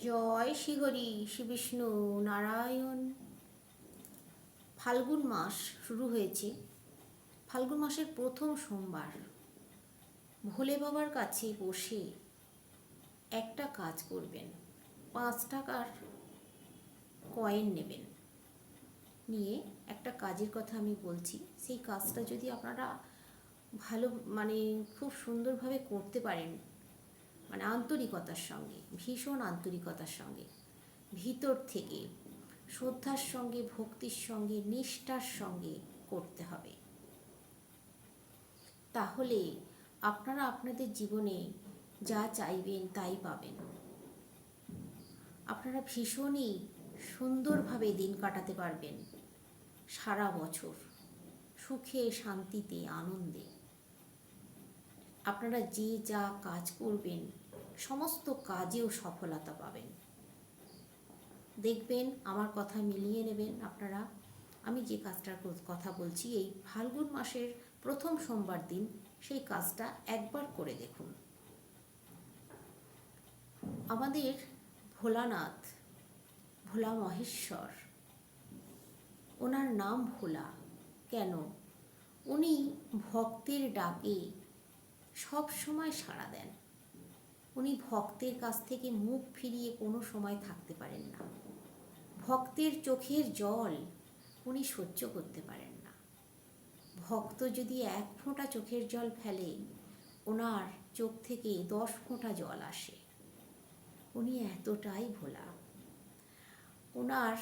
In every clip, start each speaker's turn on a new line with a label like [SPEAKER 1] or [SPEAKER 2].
[SPEAKER 1] জয় শ্রীহরি শ্রী বিষ্ণু নারায়ণ। ফাল্গুন মাস শুরু হয়েছে। ফাল্গুন মাসের প্রথম সোমবার। ভোলে বাবার কাছে বসে একটা কাজ করবেন। পাঁচ টাকার কয়েন নেবেন। নিয়ে একটা কাজের কথা আমি বলছি। সেই কাজটা যদি আপনারা ভালো মানে খুব সুন্দরভাবে করতে পারেন মানে আন্তরিকতার সঙ্গে, ভীষণ আন্তরিকতার সঙ্গে, ভিতর থেকে শ্রদ্ধার সঙ্গে, ভক্তির সঙ্গে, নিষ্ঠার সঙ্গে করতে হবে। তাহলে আপনারা আপনাদের জীবনে যা চাইবেন তাই পাবেন। আপনারা ভীষণই সুন্দরভাবে দিন কাটাতে পারবেন সারা বছর সুখে, শান্তিতে, আনন্দে। আপনারা যে যা কাজ করবেন, সমস্ত কাজেও সফলতা পাবেন। দেখবেন, আমার কথা মিলিয়ে নেবেন আপনারা। আমি যে কাজটার কথা বলছি, এই ফাল্গুন মাসের প্রথম সোমবার দিন, সেই কাজটা একবার করে দেখুন। আমাদের ভোলানাথ, ভোলা মহেশ্বর, ওনার নাম ভোলা। কেন? উনি ভক্তের ডাকে সব সময় সাড়া দেন। উনি ভক্তের কাছ থেকে মুখ ফিরিয়ে কোনো সময় থাকতে পারেন না। ভক্তের চোখের জল উনি সহ্য করতে পারেন না। ভক্ত যদি এক ফোঁটা চোখের জল ফেলে, ওনার চোখ থেকে দশ ফোঁটা জল আসে। উনি এতটাই ভোলা। ওনার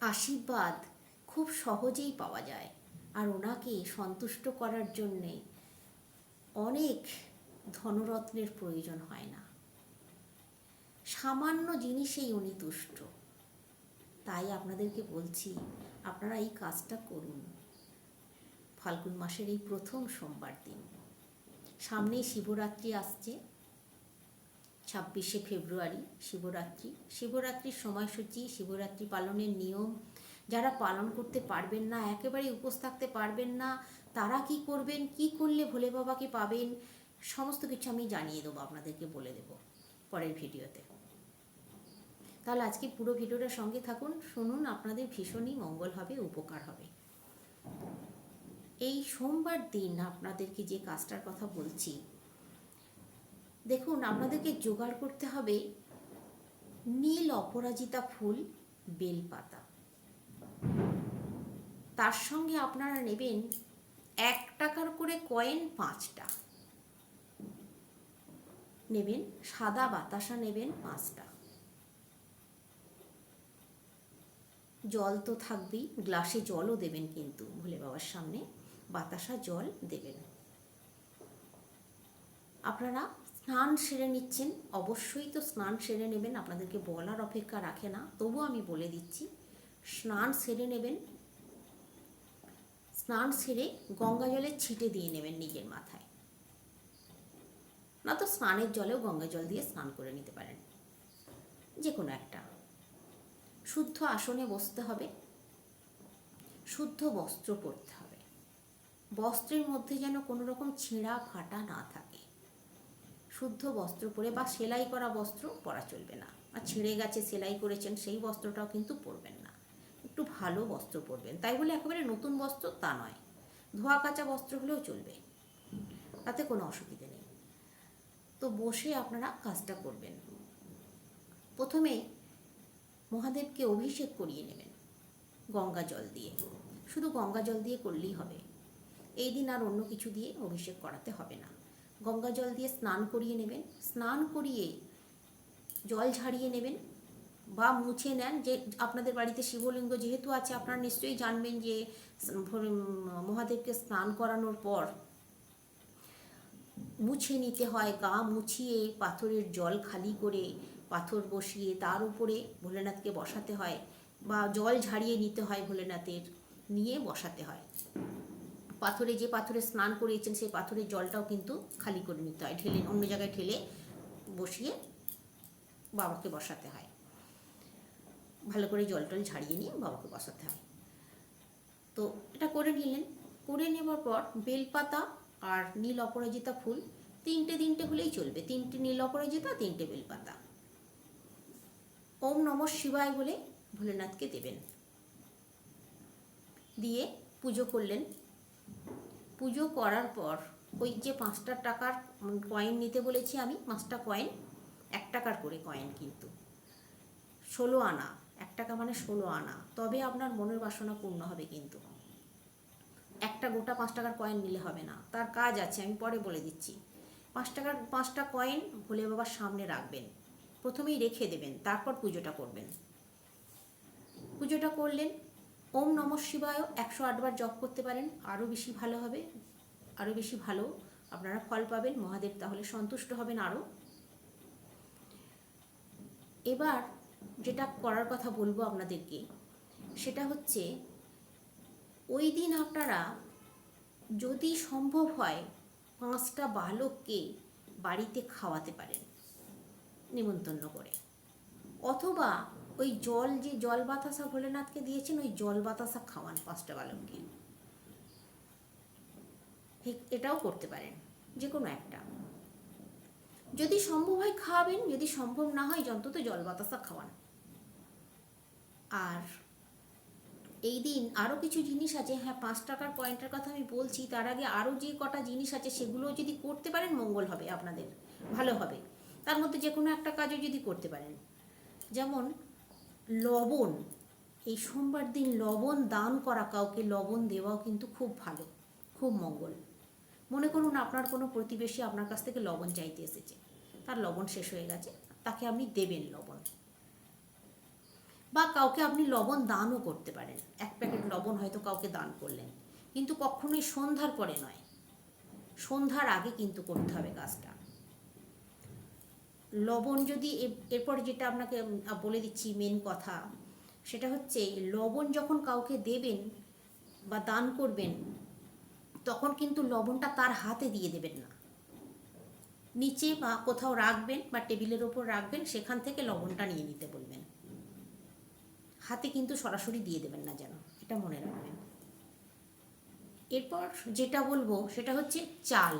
[SPEAKER 1] আশীর্বাদ খুব সহজেই পাওয়া যায় আর ওনাকে সন্তুষ্ট করার জন্যে অনেক ধনরত্নের প্রয়োজন হয় না। সামান্য জিনিসেই উনি তুষ্ট। তাই আপনাদেরকে বলছি, আপনারা এই কাজটা করুন। ফাল্গুন মাসের এই প্রথম সোমবার দিন। সামনেই শিবরাত্রি আসছে। ছাব্বিশে ফেব্রুয়ারি শিবরাত্রি। শিবরাত্রির সময়সূচি, শিবরাত্রি পালনের নিয়ম। যারা পালন করতে পারবেন না একেবারে উপোস থাকতে পারবেন না। তারা কি করবেন, কি করলে ভোলে বাবাকে পাবেন, সমস্ত কিছু আমি জানিয়ে দেবো, আপনাদেরকে বলে দেব পরের ভিডিওতে। তাহলে আজকে পুরো ভিডিওটার সঙ্গে থাকুন, শুনুন আপনাদের ভীষণই মঙ্গল হবে, উপকার হবে। এই সোমবার দিন আপনাদেরকে যে কাজটার কথা বলছি, দেখুন আপনাদেরকে জোগাড় করতে হবে নীল অপরাজিতা ফুল, বেলপাতা। তার সঙ্গে আপনারা নেবেন এক টাকার করে কয়েন পাঁচটা। নেবেন, সাদা বাতাসা নেবেন পাঁচটা। জল তো থাকবেই, গ্লাসে জলও দেবেন কিন্তু, ভোলে বাবার সামনে বাতাসা জল দেবেন। আপনারা স্নান সেরে নিচ্ছেন, অবশ্যই তো স্নান সেরে নেবেন, আপনাদেরকে বলার অপেক্ষা রাখে না। তবু আমি বলে দিচ্ছি, স্নান সেরে নেবেন স্নান সেরে গঙ্গা জলে ছিটে দিয়ে নেবেন নিজের মাথায়। না তো স্নানের জলেও গঙ্গা জল দিয়ে স্নান করে নিতে পারেন। যে কোনো একটা। শুদ্ধ আসনে বসতে হবে। শুদ্ধ বস্ত্র পরতে হবে। বস্ত্রের মধ্যে যেন কোনো রকম ছেঁড়া ফাটা না থাকে। শুদ্ধ বস্ত্র পরে বা সেলাই করা বস্ত্র পরা চলবে না। আর ছিঁড়ে গেছে, সেলাই করেছেন, সেই বস্ত্রটাও কিন্তু পরবেন না। একটু ভালো বস্ত্র পরবেন। তাই বলে একেবারে নতুন বস্ত্র তা নয়। ধোয়া কাঁচা বস্ত্র হলেও চলবে। তাতে কোনো অসুবিধে নেই। তো বসে আপনারা কাজটা করবেন। প্রথমে মহাদেবকে অভিষেক করিয়ে নেবেন গঙ্গা জল দিয়ে। শুধু গঙ্গা জল দিয়ে করলেই হবে। এই দিন আর অন্য কিছু দিয়ে অভিষেক করাতে হবে না। গঙ্গা জল দিয়ে স্নান করিয়ে নেবেন। স্নান করিয়ে জল ঝাড়িয়ে নেবেন। বা মুছে নেন যে আপনাদের বাড়িতে শিবলিঙ্গ যেহেতু আছে, আপনারা নিশ্চয়ই জানবেন যে মহাদেবকে স্নান করানোর পর মুছে নিতে হয়, গা মুছিয়ে পাথরের জল খালি করে পাথর বসিয়ে তার উপরে ভোলেনাথকে বসাতে হয় বা জল ঝাড়িয়ে নিতে হয় ভোলেনাথের, নিয়ে বসাতে হয়। পাথরে যে পাথরে স্নান করিয়েছেন সেই পাথরের জলটাও কিন্তু খালি করে নিতে হয়, ঢেলে অন্য জায়গায় ঢেলে বসিয়ে বাবাকে বসাতে হয়। ভালো করে জল টল ঝাড়িয়ে নিয়ে বাবাকে বসাতে হয় তো এটা করে নিলেন। করে নেবার পর বেলপাতা আর নীল অপরাজিতা ফুল তিনটে তিনটে হলেই চলবে। তিনটে নীল অপরাজিতা, তিনটে বেলপাতা। ওম নম শিবায় বলে ভোলেনাথকে দেবেন। দিয়ে পুজো করলেন। পুজো করার পর ওই যে পাঁচটা টাকার কয়েন নিতে বলেছি আমি, পাঁচটা কয়েন এক টাকার করে কয়েন কিন্তু। ষোলো আনা। এক টাকা মানে ষোলো আনা, তবে আপনার মনের বাসনা পূর্ণ হবে কিন্তু। একটা গোটা পাঁচ টাকার কয়েন নিলে হবে না, তার কাজ আছে, আমি পরে বলে দিচ্ছি। পাঁচ টাকার, পাঁচটা কয়েন ভোলে বাবার সামনে রাখবেন, প্রথমেই রেখে দেবেন, তারপর পুজোটা করবেন। পুজোটা করলেন, ওম নম শিবায় একশো আটবার জপ করতে পারেন, আরও বেশি ভালো হবে, আরও বেশি ভালো আপনারা ফল পাবেন, মহাদেব তাহলে সন্তুষ্ট হবেন আরও। এবার যেটা করার কথা বলব আপনাদেরকে, সেটা হচ্ছে ওই দিন আপনারা যদি সম্ভব হয় পাঁচটা বালককে বাড়িতে খাওয়াতে পারেন নিমন্তন্ন করে। অথবা ওই জল যে, জল বাতাসা ভোলেনাথকে দিয়েছেন, ওই জল বাতাসা খাওয়ান পাঁচটা বালককে। এটাও করতে পারেন যে কোনো একটা। যদি সম্ভব হয় খাওয়াবেন, যদি সম্ভব না হয় অন্তত জল বাতাসা খাওয়ান। আর এই দিন আরও কিছু জিনিস আছে হ্যাঁ পাঁচ টাকার পয়েন্টের কথা আমি বলছি, তার আগে আরও যে কটা জিনিস আছে সেগুলো যদি করতে পারেন, মঙ্গল হবে আপনাদের, ভালো হবে। তার মধ্যে যে কোনো একটা কাজও যদি করতে পারেন। যেমন লবণ, এই সোমবার দিন লবণ দান করা, কাউকে লবণ দেওয়াও কিন্তু খুব ভালো, খুব মঙ্গল। মনে করুন আপনার কোনো প্রতিবেশী আপনার কাছ থেকে লবণ চাইতে এসেছে। তার লবণ শেষ হয়ে গেছে, তাকে আপনি দেবেন লবণ। বা কাউকে আপনি লবণ দানও করতে পারেন। এক প্যাকেট লবণ হয়তো কাউকে দান করলেন। কিন্তু কখনোই সন্ধ্যার পরে নয়। সন্ধ্যার আগে কিন্তু করতে হবে কাজটা। লবণ যদি এরপর যেটা আপনাকে বলে দিচ্ছি মেন কথা, সেটা হচ্ছে লবণ যখন কাউকে দেবেন বা দান করবেন তখন কিন্তু লবণটা তার হাতে দিয়ে দেবেন না। নিচে বা কোথাও রাখবেন বা টেবিলের ওপর রাখবেন, সেখান থেকে লবণটা নিয়ে নিতে বলবেন। হাতে কিন্তু সরাসরি দিয়ে দেবেন না যেন, এটা মনে রাখবেন। এরপর যেটা বলব, সেটা হচ্ছে চাল।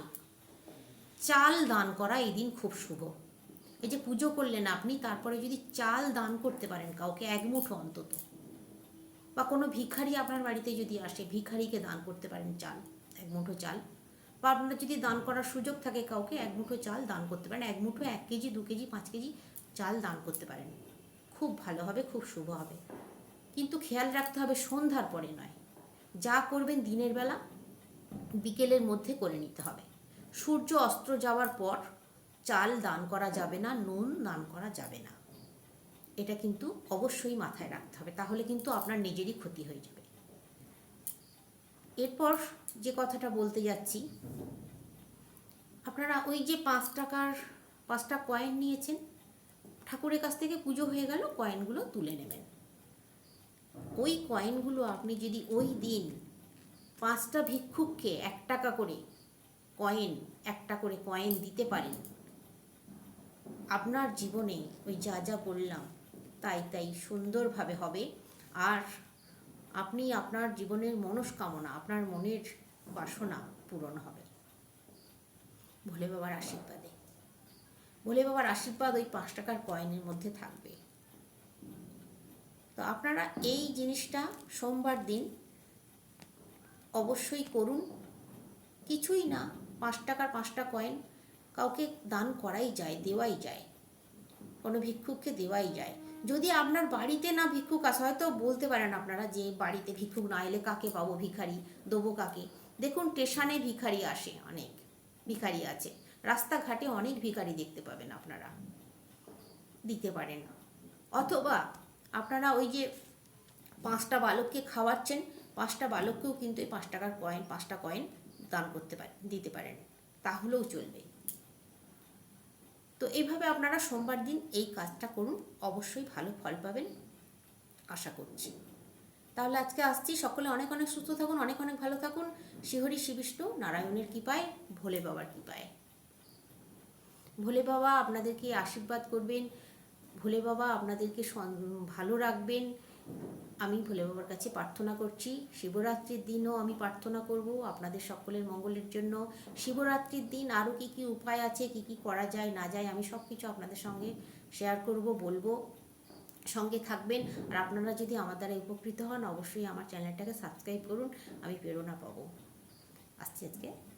[SPEAKER 1] চাল দান করা এই দিন খুব শুভ। এই যে পুজো করলেন আপনি, তারপরে যদি চাল দান করতে পারেন কাউকে এক মুঠো অন্তত। বা কোনো ভিখারি আপনার বাড়িতে যদি আসে, ভিখারিকে দান করতে পারেন চাল। এক মুঠো চাল। বা আপনার যদি দান করার সুযোগ থাকে কাউকে, এক মুঠো চাল দান করতে পারেন। এক মুঠো এক কেজি, দু কেজি, পাঁচ কেজি চাল দান করতে পারেন। খুব ভালো হবে, খুব শুভ হবে। কিন্তু খেয়াল রাখতে হবে, সন্ধ্যার পরে নয়। যা করবেন দিনের বেলা, বিকেলের মধ্যে করে নিতে হবে। সূর্য অস্ত্র যাওয়ার পর চাল দান করা যাবে না, নুন দান করা যাবে না। এটা কিন্তু অবশ্যই মাথায় রাখতে হবে, তাহলে কিন্তু আপনার নিজেরই ক্ষতি হয়ে যাবে। এরপর যে কথাটা বলতে যাচ্ছি, আপনারা ওই যে পাঁচ টাকার, পাঁচটা কয়েন নিয়েছেন, ঠাকুরের কাছ থেকে পুজো হয়ে গেল কয়েনগুলো তুলে নেবেন। ওই কয়েনগুলো আপনি যদি ওই দিন পাঁচটা ভিক্ষুককে এক টাকা করে কয়েন একটা করে কয়েন দিতে পারেন, আপনার জীবনে ওই যা যা বললাম, তাই তাই সুন্দরভাবে হবে। আর আপনি আপনার জীবনের মনস্কামনা, আপনার মনের বাসনা পূরণ হবে। ভোলে বাবার আশীর্বাদে। ভোলে বাবার আশীর্বাদ ওই পাঁচ টাকার কয়েনের মধ্যে থাকবে। তো আপনারা এই জিনিসটা সোমবার দিন অবশ্যই করুন। কিছুই না, পাঁচ টাকার পাঁচটা কয়েন কাউকে দান করাই যায়, দেওয়াই যায়। কোনো ভিক্ষুককে দেওয়াই যায়। যদি আপনার বাড়িতে না ভিক্ষুক আসে হয়তো বলতে পারেন আপনারা যে বাড়িতে ভিক্ষুক না এলে কাকে পাবো ভিখারি, দেবো কাকে? দেখুন, স্টেশনে ভিখারি আসে অনেক, ভিখারি আছে। রাস্তাঘাটে অনেক ভিখারি দেখতে পাবেন আপনারা। দিতে পারেন। অথবা আপনারা ওই যে পাঁচটা বালককে খাওয়াচ্ছেন, পাঁচটা বালককেও কিন্তু এই পাঁচ টাকার কয়েন পাঁচটা কয়েন দান করতে পারেন দিতে পারেন। তাহলেও চলবে। তো এইভাবে আপনারা সোমবার দিন এই কাজটা করুন। অবশ্যই ভালো ফল পাবেন, আশা করছি। তাহলে আজকে আসছি। সকলে অনেক অনেক সুস্থ থাকুন, অনেক অনেক ভালো থাকুন। শিহরি শিবিষ্ণু নারায়ণের কৃপায়, ভোলে বাবার কৃপায়। ভোলে বাবা আপনাদেরকে আশীর্বাদ করবেন। ভোলে বাবা আপনাদেরকে ভালো রাখবেন। আমি ভোলে বাবার কাছে প্রার্থনা করছি। শিবরাত্রির দিনও আমি প্রার্থনা করব আপনাদের সকলের মঙ্গলের জন্য। শিবরাত্রির দিন আরও কি কি উপায় আছে, কি কি করা যায়, না যায় আমি সব কিছু আপনাদের সঙ্গে শেয়ার করব, বলব। সঙ্গে থাকবেন। আর আপনারা যদি আমার দ্বারা উপকৃত হন, অবশ্যই আমার চ্যানেলটাকে সাবস্ক্রাইব করুন। আমি প্রেরণা পাবো। আসছি আজকে।